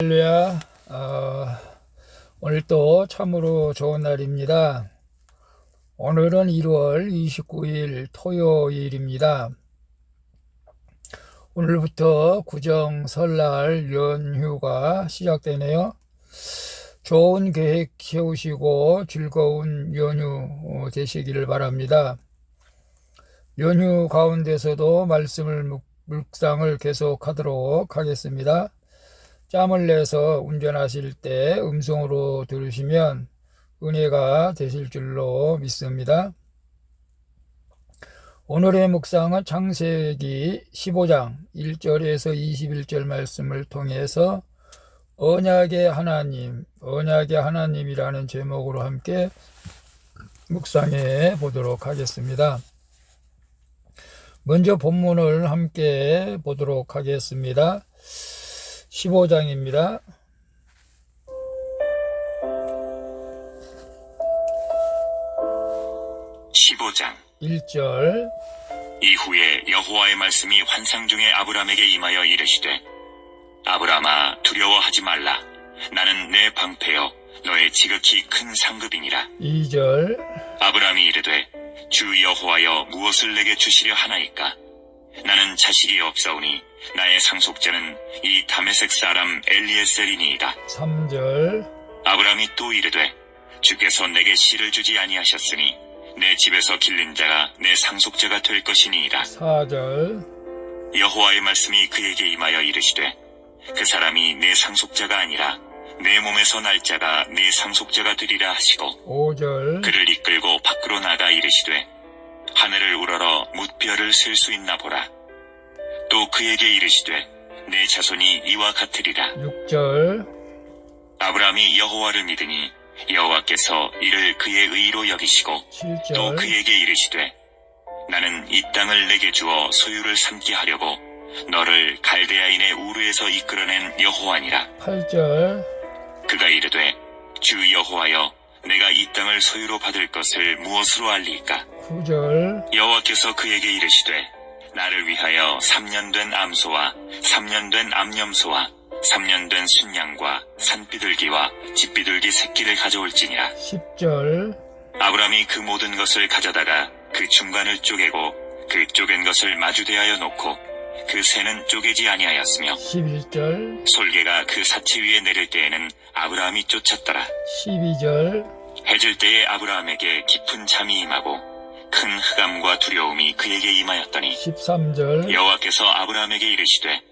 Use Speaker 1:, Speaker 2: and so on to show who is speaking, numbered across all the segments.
Speaker 1: 할렐루야. 어, 오늘 또 참으로 좋은 날입니다. 오늘은 1월 29일 토요일입니다. 오늘부터 구정 설날 연휴가 시작되네요. 좋은 계획 세우시고 즐거운 연휴 어, 되시기를 바랍니다. 연휴 가운데서도 말씀을 묵- 묵상을 계속하도록 하겠습니다. 짬을 내서 운전하실 때 음성으로 들으시면 은혜가 되실 줄로 믿습니다. 오늘의 묵상은 창세기 15장 1절에서 21절 말씀을 통해서 언약의 하나님, 언약의 하나님이라는 제목으로 함께 묵상해 보도록 하겠습니다. 먼저 본문을 함께 보도록 하겠습니다. 15장입니다.
Speaker 2: 15장.
Speaker 1: 1절.
Speaker 2: 이후에 여호와의 말씀이 환상 중에 아브람에게 임하여 이르시되 아브람아 두려워하지 말라. 나는 내 방패여 너의 지극히 큰 상급이니라.
Speaker 1: 2절.
Speaker 2: 아브람이 이르되 주 여호와여 무엇을 내게 주시려 하나이까 나는 자식이 없사오니 나의 상속자는 이 다메섹 사람 엘리에셀이니이다.
Speaker 1: 3절.
Speaker 2: 아브람이 또 이르되 주께서 내게 씨를 주지 아니하셨으니 내 집에서 길린 자가 내 상속자가 될 것이니이다.
Speaker 1: 4절.
Speaker 2: 여호와의 말씀이 그에게 임하여 이르시되 그 사람이 내 상속자가 아니라 내 몸에서 날 자가 내 상속자가 되리라 하시고
Speaker 1: 5절.
Speaker 2: 그를 이끌고 밖으로 나가 이르시되 하늘을 우러러 뭇별을 셀수 있나 보라. 또 그에게 이르시되 내 자손이 이와 같으리라.
Speaker 1: 6절.
Speaker 2: 아브라함이 여호와를 믿으니 여호와께서 이를 그의 의로 여기시고 또
Speaker 1: 7절
Speaker 2: 그에게 이르시되 나는 이 땅을 내게 주어 소유를 삼게 하려고 너를 갈대아인의 우르에서 이끌어낸 여호와니라.
Speaker 1: 8절.
Speaker 2: 그가 이르되 주 여호와여 내가 이 땅을 소유로 받을 것을 무엇으로 알리까?
Speaker 1: 9절.
Speaker 2: 여호와께서 그에게 이르시되 나를 위하여 3년 된 암소와 3년 된 암염소와 3년 된 순양과 산비둘기와 집비둘기 새끼를 가져올지니라.
Speaker 1: 10절.
Speaker 2: 아브람이 그 모든 것을 가져다가 그 중간을 쪼개고 그 쪼갠 것을 마주대하여 놓고 그 새는 쪼개지 아니하였으며
Speaker 1: 11절.
Speaker 2: 솔개가 그 사치 위에 내릴 때에는 아브라함이 쫓았더라.
Speaker 1: 12절.
Speaker 2: 해질 때에 아브라함에게 깊은 잠이 임하고 큰 흑암과 두려움이 그에게 임하였더니
Speaker 1: 13절.
Speaker 2: 여호와께서 아브라함에게 이르시되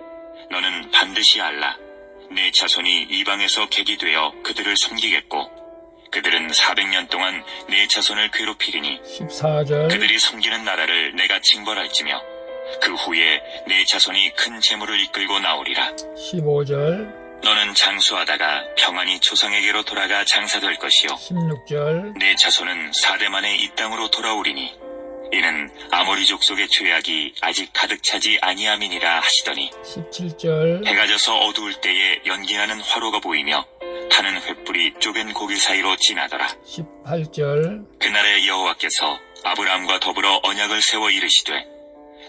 Speaker 2: 너는 반드시 알라. 내 자손이 이방에서 객이 되어 그들을 섬기겠고 그들은 400년 동안 내 자손을 괴롭히리니
Speaker 1: 14절.
Speaker 2: 그들이 섬기는 나라를 내가 징벌할지며 그 후에 내 자손이 큰 재물을 이끌고 나오리라.
Speaker 1: 15절.
Speaker 2: 너는 장수하다가 평안히 조상에게로 돌아가 장사될 것이요.
Speaker 1: 16절.
Speaker 2: 내 자손은 사대 만에 이 땅으로 돌아오리니 이는 아모리 족속의 죄악이 아직 가득 차지 아니함이니라 하시더니
Speaker 1: 17절.
Speaker 2: 해가 져서 어두울 때에 연기하는 화로가 보이며 타는 횃불이 쪼갠 고기 사이로 지나더라.
Speaker 1: 18절.
Speaker 2: 그날에 여호와께서 아브라함과 더불어 언약을 세워 이르시되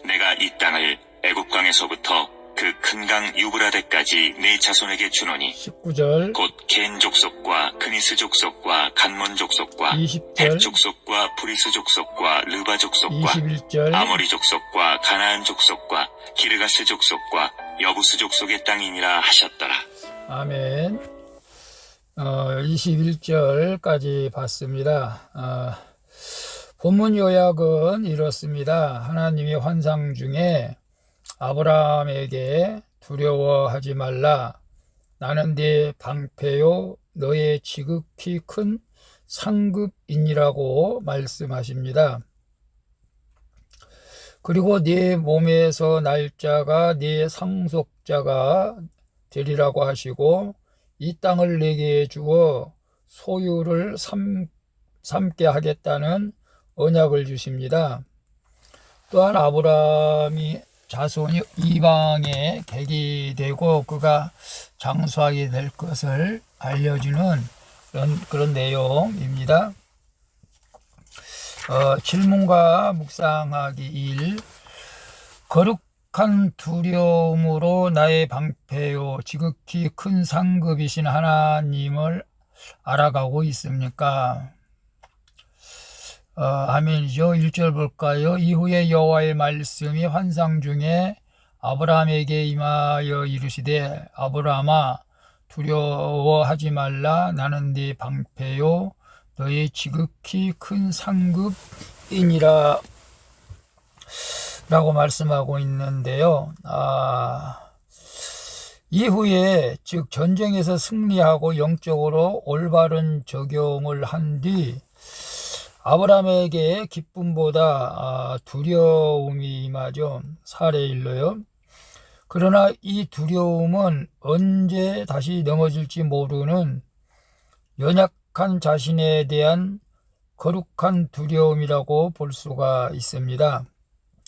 Speaker 2: 내가 이 땅을 애굽강에서부터 그 큰 강 유브라데까지 내 자손에게 주노니
Speaker 1: 19절
Speaker 2: 곧 겐 족속과 그니스 족속과 간몬 족속과
Speaker 1: 20절
Speaker 2: 헷 족속과 브리스 족속과 르바 족속과
Speaker 1: 21절
Speaker 2: 아모리 족속과 가나안 족속과 기르가스 족속과 여부스 족속의 땅이니라 하셨더라.
Speaker 1: 아멘. 어, 21절까지 봤습니다. 어, 본문 요약은 이렇습니다. 하나님이 환상 중에 아브라함에게 두려워하지 말라. 나는 네 방패요, 너의 지극히 큰 상급인이라고 말씀하십니다. 그리고 네 몸에서 날짜가 네 상속자가 되리라고 하시고 이 땅을 내게 주어 소유를 삼, 삼게 하겠다는 언약을 주십니다. 또한 아브라함이 자손이 이방에 객이 되고 그가 장수하게 될 것을 알려주는 그런, 그런 내용입니다. 어, 질문과 묵상하기 1. 거룩 거룩한 두려움으로 나의 방패요 지극히 큰 상급이신 하나님을 알아가고 있습니까? 어, 아멘이죠. 1절 볼까요? 이후에 여호와의 말씀이 환상 중에 아브라함에게 임하여 이르시되 아브라함아 두려워하지 말라 나는 네 방패요 너의 지극히 큰 상급이니라 라고 말씀하고 있는데요. 아, 이후에 즉 전쟁에서 승리하고 영적으로 올바른 적용을 한 뒤 아브라함에게 기쁨보다 아, 두려움이 임하죠. 사례 일로요. 그러나 이 두려움은 언제 다시 넘어질지 모르는 연약한 자신에 대한 거룩한 두려움이라고 볼 수가 있습니다.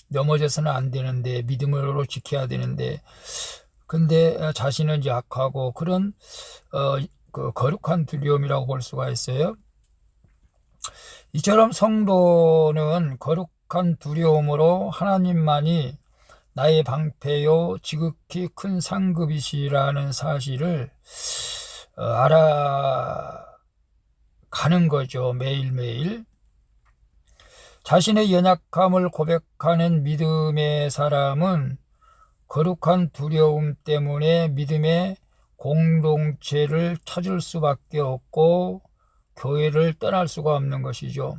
Speaker 1: 넘어져서는 안 되는데 믿음으로 지켜야 되는데 근데 자신은 약하고 그런 어, 그 거룩한 두려움이라고 볼 수가 있어요. 이처럼 성도는 거룩한 두려움으로 하나님만이 나의 방패요 지극히 큰 상급이시라는 사실을 어, 알아가는 거죠 매일매일. 자신의 연약함을 고백하는 믿음의 사람은 거룩한 두려움 때문에 믿음의 공동체를 찾을 수밖에 없고 교회를 떠날 수가 없는 것이죠.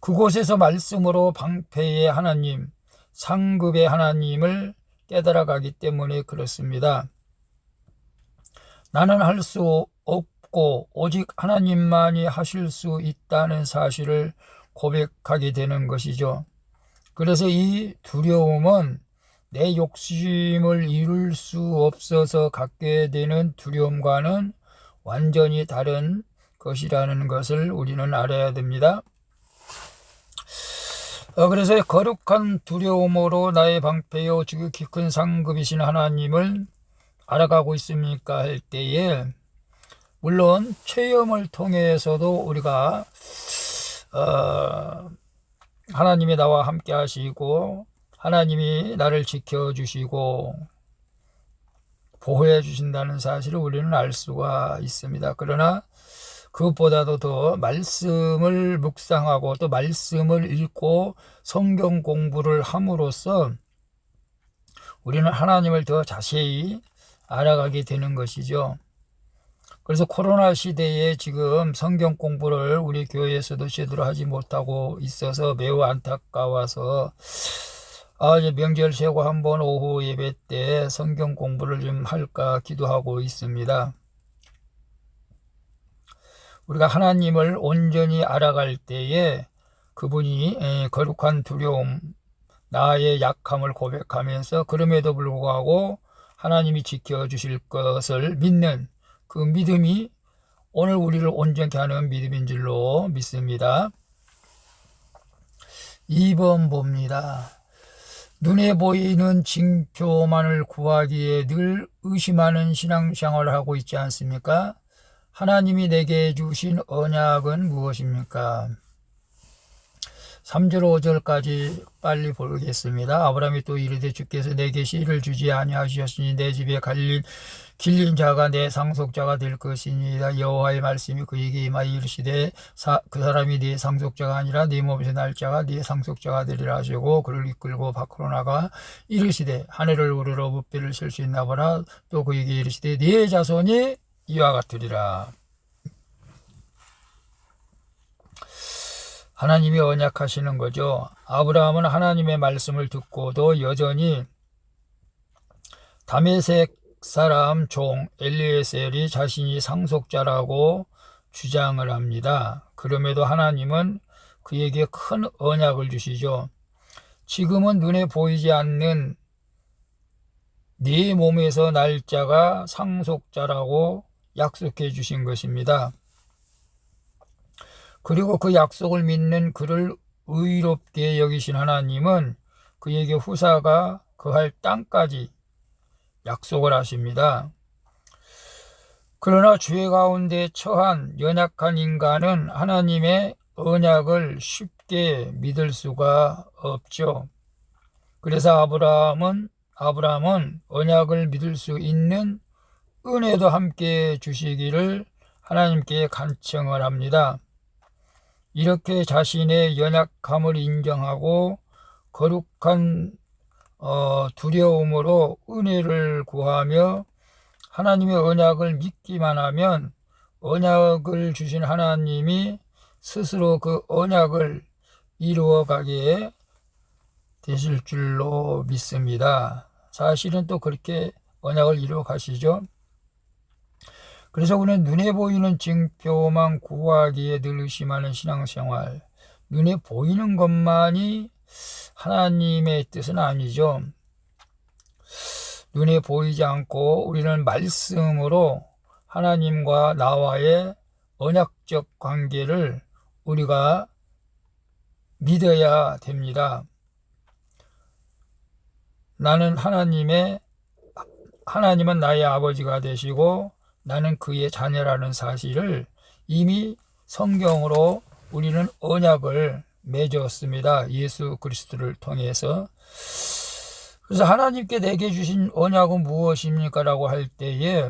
Speaker 1: 그곳에서 말씀으로 방패의 하나님, 상급의 하나님을 깨달아 가기 때문에 그렇습니다. 나는 할 수 없고 오직 하나님만이 하실 수 있다는 사실을 고백하게 되는 것이죠. 그래서 이 두려움은 내 욕심을 이룰 수 없어서 갖게 되는 두려움과는 완전히 다른 것이라는 것을 우리는 알아야 됩니다. 어, 그래서 거룩한 두려움으로 나의 방패요 지극히 큰 상급이신 하나님을 알아가고 있습니까 할 때에 물론 체험을 통해서도 우리가 어, 하나님이 나와 함께 하시고 하나님이 나를 지켜주시고 보호해 주신다는 사실을 우리는 알 수가 있습니다. 그러나 그것보다도 더 말씀을 묵상하고 또 말씀을 읽고 성경 공부를 함으로써 우리는 하나님을 더 자세히 알아가게 되는 것이죠. 그래서 코로나 시대에 지금 성경 공부를 우리 교회에서도 제대로 하지 못하고 있어서 매우 안타까워서 아, 이제 명절 쉬고 한번 오후 예배 때 성경 공부를 좀 할까 기도하고 있습니다. 우리가 하나님을 온전히 알아갈 때에 그분이 거룩한 두려움, 나의 약함을 고백하면서 그럼에도 불구하고 하나님이 지켜주실 것을 믿는 그 믿음이 오늘 우리를 온전케 하는 믿음인 줄로 믿습니다. 2번 봅니다. 눈에 보이는 징표만을 구하기에 늘 의심하는 신앙생활을 하고 있지 않습니까? 하나님이 내게 주신 언약은 무엇입니까? 3절 5절까지 빨리 보겠습니다. 아브라함이 또 이르되 주께서 내게 씨를 주지 아니하셨으니 내 집에 갈린 길린 자가 내 상속자가 될 것이니이다. 여호와의 말씀이 그에게 임하여 이르시되 사, 그 사람이 네 상속자가 아니라 네 몸에서 날 자가 네 상속자가 되리라 하시고 그를 이끌고 밖으로 나가 이르시되 하늘을 우르러 무뼈를 실수 있나 보라 또 그에게 이르시되 네 자손이 이와 같으리라. 하나님이 언약하시는 거죠. 아브라함은 하나님의 말씀을 듣고도 여전히 다메섹 사람 종 엘리에셀이 자신이 상속자라고 주장을 합니다. 그럼에도 하나님은 그에게 큰 언약을 주시죠. 지금은 눈에 보이지 않는 네 몸에서 날짜가 상속자라고 약속해 주신 것입니다. 그리고 그 약속을 믿는 그를 의롭게 여기신 하나님은 그에게 후사가 그할 땅까지 약속을 하십니다. 그러나 죄 가운데 처한 연약한 인간은 하나님의 언약을 쉽게 믿을 수가 없죠. 그래서 아브라함은 아브라함은 언약을 믿을 수 있는 은혜도 함께 주시기를 하나님께 간청을 합니다. 이렇게 자신의 연약함을 인정하고 거룩한 어, 두려움으로 은혜를 구하며 하나님의 언약을 믿기만 하면 언약을 주신 하나님이 스스로 그 언약을 이루어 가게 되실 줄로 믿습니다. 사실은 또 그렇게 언약을 이루어 가시죠. 그래서 우리는 눈에 보이는 징표만 구하기에 늘 의심하는 신앙생활. 눈에 보이는 것만이 하나님의 뜻은 아니죠. 눈에 보이지 않고 우리는 말씀으로 하나님과 나와의 언약적 관계를 우리가 믿어야 됩니다. 나는 하나님의 하나님은 나의 아버지가 되시고 나는 그의 자녀라는 사실을 이미 성경으로 우리는 언약을 맺었습니다. 예수 그리스도를 통해서. 그래서 하나님께 내게 주신 언약은 무엇입니까? 라고 할 때에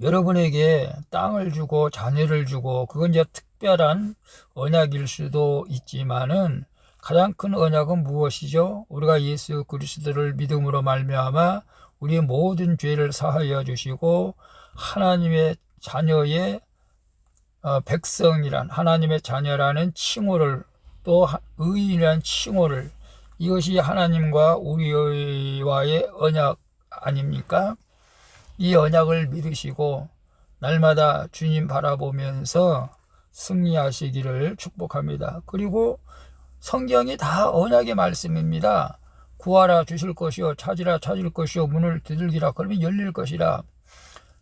Speaker 1: 여러분에게 땅을 주고 자녀를 주고 그건 이제 특별한 언약일 수도 있지만은 가장 큰 언약은 무엇이죠? 우리가 예수 그리스도를 믿음으로 말미암아 우리의 모든 죄를 사하여 주시고 하나님의 자녀의 어, 백성이란 하나님의 자녀라는 칭호를 또 의인이라는 칭호를 이것이 하나님과 우리와의 언약 아닙니까? 이 언약을 믿으시고 날마다 주님 바라보면서 승리하시기를 축복합니다. 그리고 성경이 다 언약의 말씀입니다. 구하라 주실 것이요 찾으라 찾을 것이요 문을 두들기라 그러면 열릴 것이라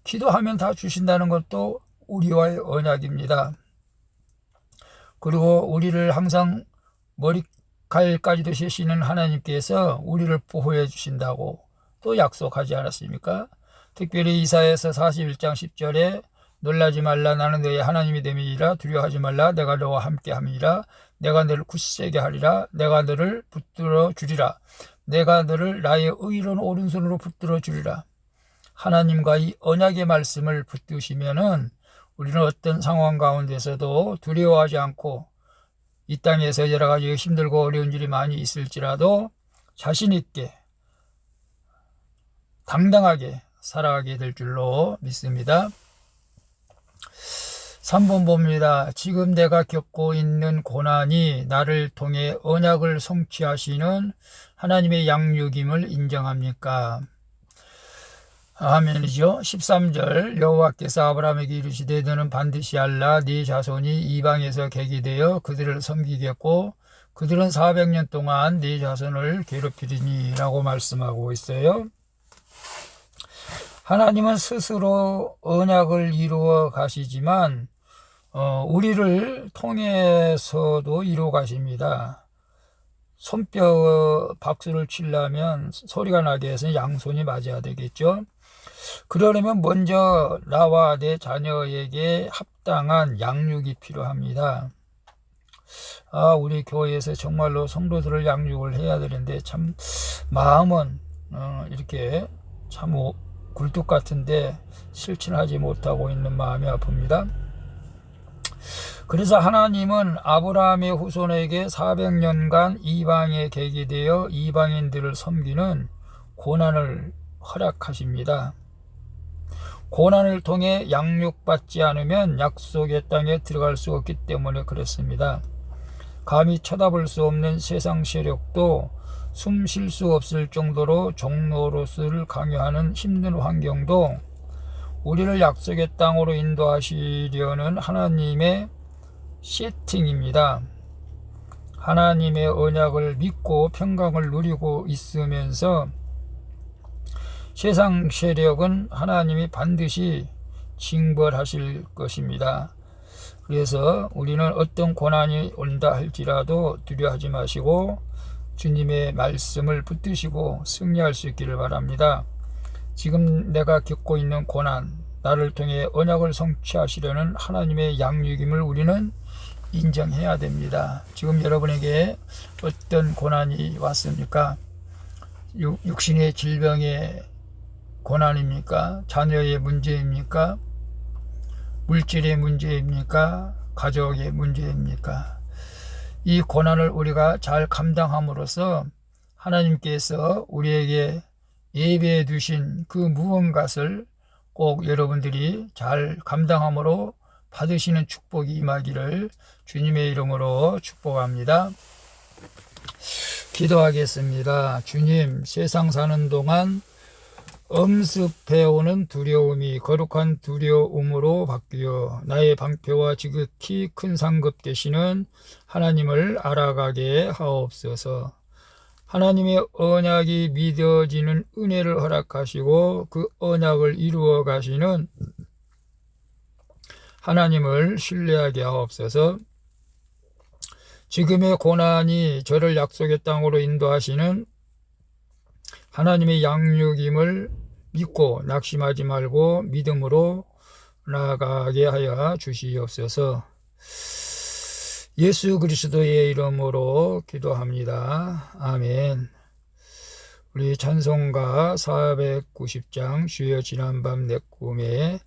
Speaker 1: 기도하면 다 주신다는 것도 우리와의 언약입니다. 그리고 우리를 항상 머리칼까지도 세시는 하나님께서 우리를 보호해 주신다고 또 약속하지 않았습니까? 특별히 이사에서 41장 10절에 놀라지 말라 나는 너의 하나님이 됨이니라 두려워하지 말라 내가 너와 함께 함이니라 내가 너를 굳세게 하리라. 내가 너를 붙들어 주리라. 내가 너를 나의 의로운 오른손으로 붙들어 주리라. 하나님과 이 언약의 말씀을 붙드시면은 우리는 어떤 상황 가운데서도 두려워하지 않고 이 땅에서 여러 가지 힘들고 어려운 일이 많이 있을지라도 자신 있게 당당하게 살아가게 될 줄로 믿습니다. 3번 봅니다. 지금 내가 겪고 있는 고난이 나를 통해 언약을 성취하시는 하나님의 양육임을 인정합니까? 아멘이죠. 13절 여호와께서 아브라함에게 이르시되 너는 반드시 알라 네 자손이 이방에서 객이 되어 그들을 섬기겠고 그들은 400년 동안 네 자손을 괴롭히리니라고 말씀하고 있어요. 하나님은 스스로 언약을 이루어 가시지만 어, 우리를 통해서도 이루어 가십니다. 손뼉 박수를 치려면 소리가 나게 해서 양손이 맞아야 되겠죠. 그러려면 먼저 나와 내 자녀에게 합당한 양육이 필요합니다. 아, 우리 교회에서 정말로 성도들을 양육을 해야 되는데 참 마음은 어, 이렇게 참 굴뚝 같은데 실천하지 못하고 있는 마음이 아픕니다. 그래서 하나님은 아브라함의 후손에게 400년간 이방의 객이 되어 이방인들을 섬기는 고난을 허락하십니다. 고난을 통해 양육받지 않으면 약속의 땅에 들어갈 수 없기 때문에 그렇습니다. 감히 쳐다볼 수 없는 세상 세력도 숨 쉴 수 없을 정도로 종로로스를 강요하는 힘든 환경도 우리를 약속의 땅으로 인도하시려는 하나님의 세팅입니다. 하나님의 언약을 믿고 평강을 누리고 있으면서 세상 세력은 하나님이 반드시 징벌하실 것입니다. 그래서 우리는 어떤 고난이 온다 할지라도 두려워하지 마시고 주님의 말씀을 붙드시고 승리할 수 있기를 바랍니다. 지금 내가 겪고 있는 고난, 나를 통해 언약을 성취하시려는 하나님의 양육임을 우리는 인정해야 됩니다. 지금 여러분에게 어떤 고난이 왔습니까? 육- 육신의 질병의 고난입니까? 자녀의 문제입니까? 물질의 문제입니까? 가족의 문제입니까? 이 고난을 우리가 잘 감당함으로써 하나님께서 우리에게 예배해 두신 그 무언가를 꼭 여러분들이 잘 감당함으로 받으시는 축복이 임하기를 주님의 이름으로 축복합니다. 기도하겠습니다. 주님, 세상 사는 동안 엄습해오는 두려움이 거룩한 두려움으로 바뀌어 나의 방패와 지극히 큰 상급 되시는 하나님을 알아가게 하옵소서. 하나님의 언약이 믿어지는 은혜를 허락하시고 그 언약을 이루어 가시는 하나님을 신뢰하게 하옵소서. 지금의 고난이 저를 약속의 땅으로 인도하시는 하나님의 양육임을 믿고 낙심하지 말고 믿음으로 나아가게 하여 주시옵소서. 예수 그리스도의 이름으로 기도합니다. 아멘. 우리 찬송가 490장 주여 지난밤 내 꿈에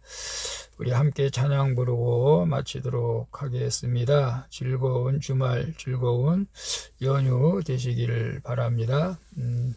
Speaker 1: 우리 함께 찬양 부르고 마치도록 하겠습니다. 즐거운 주말, 즐거운 연휴 되시기를 바랍니다. 음.